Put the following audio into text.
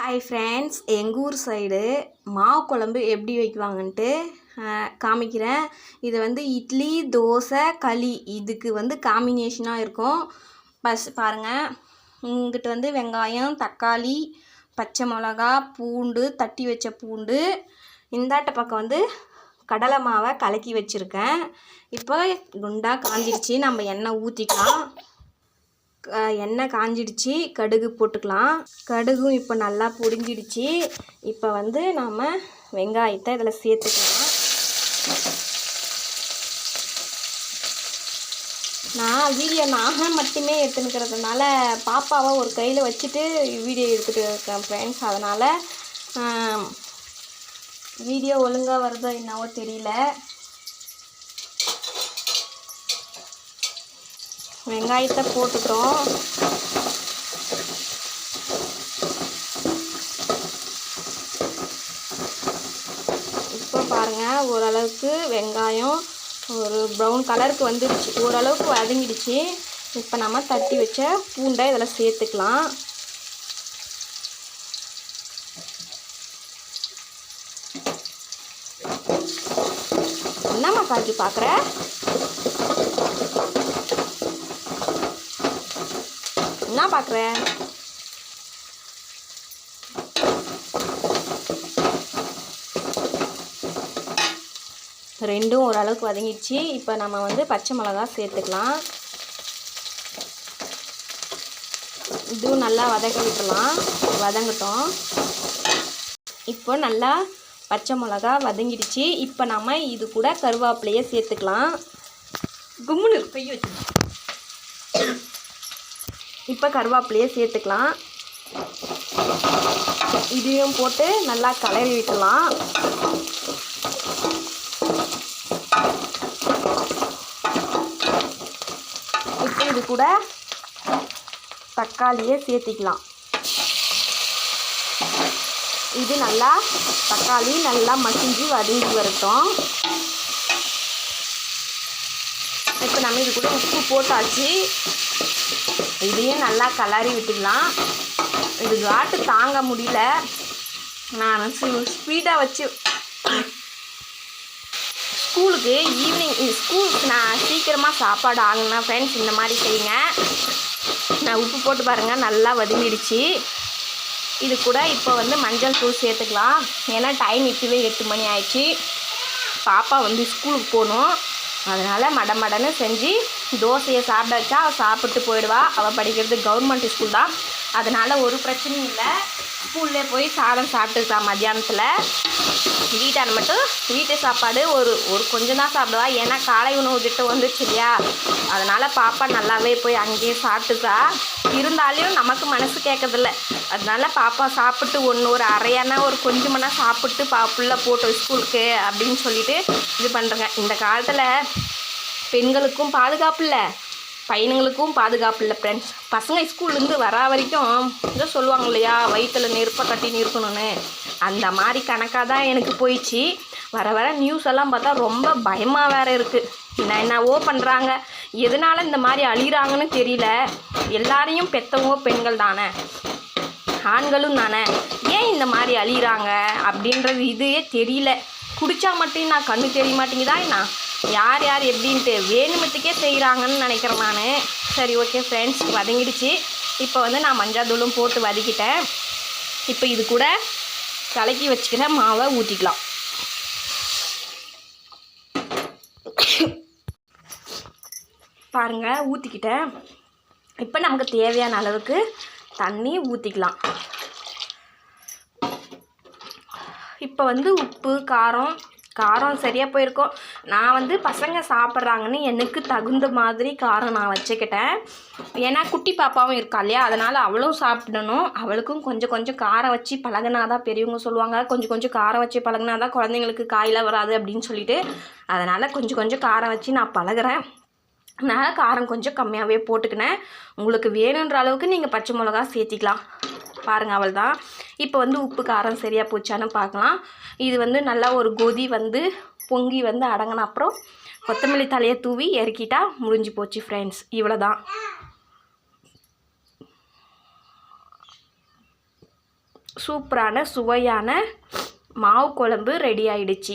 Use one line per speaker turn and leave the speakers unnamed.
Hi friends எங்கள் ஊர் side மாவு குழம்பு எப்படி வைக்குவாங்கன்ட்டு காமிக்கிறேன். இது வந்து இட்லி தோசை களி இதுக்கு வந்து காம்பினேஷனாக இருக்கும். பஸ் பாருங்கள் இங்கிட்ட வந்து வெங்காயம் தக்காளி பச்சை மிளகா பூண்டு தட்டி வச்ச பூண்டு இந்தாட்ட பக்கம் வந்து கடலை மாவை கலக்கி வச்சுருக்கேன். இப்போ குண்டாக காஞ்சிடுச்சு நம்ம எண்ணெய் ஊற்றிக்கலாம் எண்ணெய் காஞ்சிடுச்சு கடுகு போட்டுக்கலாம். கடுகும் இப்போ நல்லா பொடிஞ்சிடுச்சு இப்போ வந்து நாம் வெங்காயத்தை இதில் சேர்த்துக்கலாம். நான் வீடியோ நான் மட்டுமே எடுத்துனுக்கிறதுனால பாப்பாவை ஒரு கையில் வச்சுட்டு வீடியோ எடுத்துகிட்டு இருக்கேன் ஃப்ரெண்ட்ஸ் அதனால் வீடியோ ஒழுங்காக வருதோ என்னவோ தெரியல. வெங்காயத்தை போட்டுட்டோம் இப்போ பாருங்கள் ஓரளவுக்கு வெங்காயம் ஒரு ப்ரௌன் கலருக்கு வந்துடுச்சு. ஓரளவுக்கு வதங்கிடுச்சு. இப்போ நம்ம தட்டி வச்ச பூண்டை இதில் சேர்த்துக்கலாம். என்னம்மா காய்ச்சி பார்க்குற என்ன பார்க்குற ரெண்டும் ஓரளவுக்கு வதங்கிடுச்சு. இப்போ நம்ம வந்து பச்சை மிளகா சேர்த்துக்கலாம். இதுவும் நல்லா வதக்க விட்டுலாம். வதங்கட்டும். இப்போ நல்லா பச்சை மிளகா வதங்கிடுச்சு. இப்போ நம்ம இது கூட கருவேப்பிலையை சேர்த்துக்கலாம். கும்முன்னு பைய வச்சு இப்போ கருவேப்பிலையே சேர்த்துக்கலாம். இதையும் போட்டு நல்லா கலரி விட்டுலாம். இப்போ இது கூட தக்காளியை சேர்த்திக்கலாம். இது நல்லா தக்காளி நல்லா மசிஞ்சு வதங்கி வரட்டும். இப்போ நம்ம இது கூட உப்பு போட்டாச்சு. இதையும் நல்லா கலரி விட்டுக்கலாம். இது காட்டு தாங்க முடியல. நான் ஸ்பீடாக வச்சு ஸ்கூலுக்கு ஈவினிங் ஸ்கூலுக்கு நான் சீக்கிரமாக சாப்பாடு ஆகுனா ஃப்ரெண்ட்ஸ் இந்த மாதிரி செய்யுங்க. நான் உப்பு போட்டு பாருங்கள் நல்லா வதங்கிடுச்சு. இது கூட இப்போ வந்து மஞ்சள் தூள் சேர்த்துக்கலாம். ஏன்னா டைம் இப்போவே எட்டு மணி ஆயிடுச்சு. பாப்பா வந்து ஸ்கூலுக்கு போகணும். அதனால் மட மடன்னு செஞ்சு தோசையை சாப்பிட வச்சா அவள் சாப்பிட்டு போயிடுவா. அவள் படிக்கிறது கவர்மெண்ட் ஸ்கூல் தான். அதனால் ஒரு பிரச்சனையும் இல்லை. ஸ்கூல்லே போய் சாதம் சாப்பிட்டுருக்கா மத்தியானத்தில். வீட்டான மட்டும் வீட்டு சாப்பாடு ஒரு ஒரு கொஞ்சம் தான் சாப்பிடுவா. ஏன்னா காலை உணவு திட்டம் வந்துச்சு இல்லையா? அதனால் பாப்பா நல்லாவே போய் அங்கேயே சாப்பிட்டுக்கா. இருந்தாலும் நமக்கு மனசு கேட்கறதில்ல. அதனால பாப்பா சாப்பிட்டு ஒன்று ஒரு அரையானா ஒரு கொஞ்சமானா சாப்பிட்டு பா புள்ள போட்டோம் ஸ்கூலுக்கு அப்படின்னு சொல்லிட்டு இது பண்ணுறேங்க இந்த காலத்தில் பெண்களுக்கும் பாதுகாப்பு இல்லை. பையனுங்களுக்கும் பாதுகாப்பு இல்லை ஃப்ரெண்ட்ஸ் பசங்க ஸ்கூல்லேருந்து வரா வரைக்கும் இதை சொல்லுவாங்க இல்லையா வயிற்றில் நெருப்பை கட்டின்னு இருக்கணும்னு அந்த மாதிரி கணக்காக தான் எனக்கு போயிடுச்சு. வர வர நியூஸ் எல்லாம் பார்த்தா ரொம்ப பயமாக வேறு இருக்குது என்ன என்னவோ பண்ணுறாங்க எதனால் இந்த மாதிரி அழிகிறாங்கன்னு தெரியல. எல்லாரையும் பெற்றவங்க பெண்கள் தானே. ஆண்களும் தானே. ஏன் இந்த மாதிரி அழிகிறாங்க அப்படின்றது இதையே தெரியல. குடித்தா மட்டும் நான் கண்ணு தெரிய மாட்டேங்குதா என்ன? யார் யார் எப்படின்ட்டு வேணுமத்துக்கே செய்கிறாங்கன்னு நினைக்கிறேன் நான். சரி ஓகே ஃப்ரெண்ட்ஸ் வதங்கிடுச்சு. இப்போ வந்து நான் மஞ்சள் தூளும் போட்டு வதக்கிட்டேன். இப்போ இது கூட கலக்கி வச்சுக்கிற மாவை ஊற்றிக்கலாம் பாருங்கள் ஊற்றிக்கிட்டேன் இப்போ நமக்கு தேவையான அளவுக்கு தண்ணி ஊற்றிக்கலாம் இப்போ வந்து உப்பு காரம் காரம் சரியாக போயிருக்கோம் நான் வந்து பசங்க சாப்பிட்றாங்கன்னு எனக்கு தகுந்த மாதிரி காரம் நான் வச்சுக்கிட்டேன். ஏன்னா குட்டி பாப்பாவும் இருக்கா இல்லையா? அதனால் அவளும் சாப்பிடணும். அவளுக்கும் கொஞ்சம் கொஞ்சம் காரம் வச்சு பழகுனா தான் பெரியவங்க சொல்லுவாங்க. கொஞ்சம் கொஞ்சம் காரம் வச்சு பழகுனா தான் குழந்தைங்களுக்கு காயில் வராது அப்படின்னு சொல்லிட்டு. அதனால் கொஞ்சம் கொஞ்சம் காரம் வச்சு நான் பழகுறேன். நான் காரம் கொஞ்சம் கம்மியாகவே போட்டுக்கினேன். உங்களுக்கு வேணுன்ற அளவுக்கு நீங்கள் பச்சை மிளகா சேர்த்திக்கலாம். பாருங்கள் அவள் தான் இப்போ வந்து உப்பு காரம் சரியாக போச்சான்னு பார்க்கலாம் இது வந்து நல்லா ஒரு கொதி வந்து பொங்கி வந்து அடங்கின அப்புறம் கொத்தமல்லி தலையை தூவி இறக்கிட்டா முடிஞ்சு போச்சு ஃப்ரெண்ட்ஸ் இவ்வளோ தான் சூப்பரான சுவையான மாவு குழம்பு ரெடி ஆயிடுச்சு.